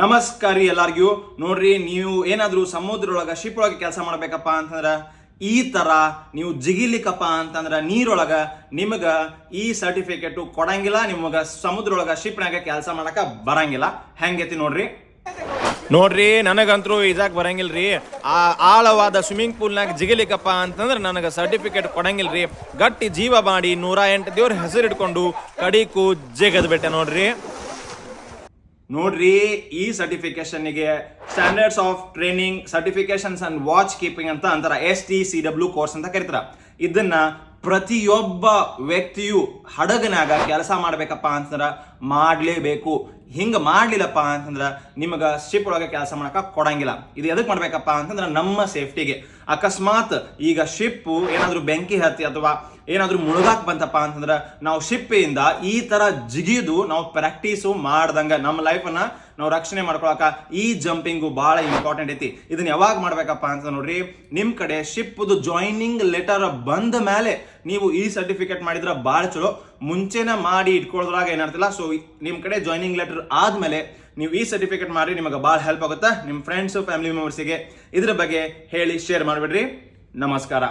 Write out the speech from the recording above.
ನಮಸ್ಕಾರ ಎಲ್ಲಾರ್ಗೂ. ನೋಡ್ರಿ, ನೀವು ಏನಾದ್ರೂ ಸಮುದ್ರೊಳಗ ಶಿಪ್ ಒಳಗೆ ಕೆಲಸ ಮಾಡ್ಬೇಕಪ್ಪ ಅಂತಂದ್ರ, ಈ ತರ ನೀವು ಜಿಗಿಲಿಕ್ಕಪ್ಪ ಅಂತಂದ್ರ ನೀರೊಳಗ ನಿಮಗೆ ಈ ಸರ್ಟಿಫಿಕೇಟ್ ಕೊಡಂಗಿಲ್ಲ, ನಿಮಗ ಸಮುದ್ರೊಳಗ ಶಿಪ್ನಾಗ ಕೆಲಸ ಮಾಡಕ ಬರಂಗಿಲ್ಲ. ಹೆಂಗೈತಿ ನೋಡ್ರಿ. ನೋಡ್ರಿ, ನನಗಂತರೂ ಬರಂಗಿಲ್ಲ ಬರಂಗಿಲ್ರಿ. ಆ ಆಳವಾದ ಸ್ವಿಮ್ಮಿಂಗ್ ಪೂಲ್ನಾಗ ಜಿಗಿಲಿಕ್ಕಪ್ಪ ಅಂತಂದ್ರೆ ನನಗೆ ಸರ್ಟಿಫಿಕೇಟ್ ಕೊಡಂಗಿಲ್ರಿ. ಗಟ್ಟಿ ಜೀವ ಮಾಡಿ ನೂರ ಎಂಟು ದೇವ್ರ ಹೆಸರು ಇಟ್ಕೊಂಡು ಕಡಿಕು ಜಿಗದ್ಬಿಟ್ಟೆ ನೋಡ್ರಿ. ನೋಡ್ರಿ, ಈ ಸರ್ಟಿಫಿಕೇಶನ್ಗೆ standards of training certifications and watch keeping ಅಂತ ಅಂತಾರ. S T C W course ಅಂತ ಕರಿತಾರ. ಇದನ್ನ ಪ್ರತಿಯೊಬ್ಬ ವ್ಯಕ್ತಿಯು ಹಡಗನಾಗ ಕೆಲಸ ಮಾಡಬೇಕಪ್ಪ ಅಂತಂದ್ರ ಮಾಡ್ಲೇಬೇಕು. ಹಿಂಗ ಮಾಡಲಿಲ್ಲಪ್ಪ ಅಂತಂದ್ರೆ ನಿಮಗೆ ಶಿಪ್ ಒಳಗೆ ಕೆಲಸ ಮಾಡಕ ಕೊಡಂಗಿಲ್ಲ. ಇದು ಎದಕ್ಕೆ ಮಾಡಬೇಕಪ್ಪ ಅಂತಂದ್ರೆ ನಮ್ಮ ಸೇಫ್ಟಿಗೆ. ಅಕಸ್ಮಾತ್ ಈಗ ಶಿಪ್ಪು ಏನಾದರೂ ಬೆಂಕಿ ಹತ್ತಿ ಅಥವಾ ಏನಾದರೂ ಮುಳುಗಾಕ್ ಬಂತಪ್ಪ ಅಂತಂದ್ರೆ ನಾವು ಶಿಪ್ಪಿಂದ ಈ ತರ ಜಿಗಿದು ನಾವು ಪ್ರಾಕ್ಟೀಸು ಮಾಡ್ದಂಗೆ ನಮ್ಮ ಲೈಫನ್ನ ನಾವು ರಕ್ಷಣೆ ಮಾಡ್ಕೊಳಕ ಈ ಜಂಪಿಂಗು ಬಹಳ ಇಂಪಾರ್ಟೆಂಟ್ ಐತಿ. ಇದನ್ನ ಯಾವಾಗ ಮಾಡ್ಬೇಕಪ್ಪ ಅಂತ ನೋಡ್ರಿ ನಿಮ್ಮ ಕಡೆ ಶಿಪ್ಪದು ಜಾಯ್ನಿಂಗ್ ಲೆಟರ್ ಬಂದ ಮೇಲೆ ನೀವು ಈ ಸರ್ಟಿಫಿಕೇಟ್ ಮಾಡಿದ್ರೆ ಬಹಳ ಚಲೋ. ಮುಂಚೆನ ಮಾಡಿ ಇಟ್ಕೊಳ್ಳೋದ್ರಾಗ ಏನಾಗ್ತಿಲ್ಲ ಸೊ ನಿಮ್ಮ ಕಡೆ ಜಾಯ್ನಿಂಗ್ ಲೆಟರ್ ಆದ್ಮೇಲೆ ನೀವು ಈ ಸರ್ಟಿಫಿಕೇಟ್ ಮಾಡಿ ನಿಮಗೆ ಭಾಳ ಹೆಲ್ಪ್ ಆಗುತ್ತೆ. ನಿಮ್ಮ ಫ್ರೆಂಡ್ಸ್ ಫ್ಯಾಮಿಲಿ ಮೆಂಬರ್ಸಿಗೆ ಇದ್ರ ಬಗ್ಗೆ ಹೇಳಿ ಶೇರ್ ಮಾಡಿಬಿಡ್ರಿ. ನಮಸ್ಕಾರ.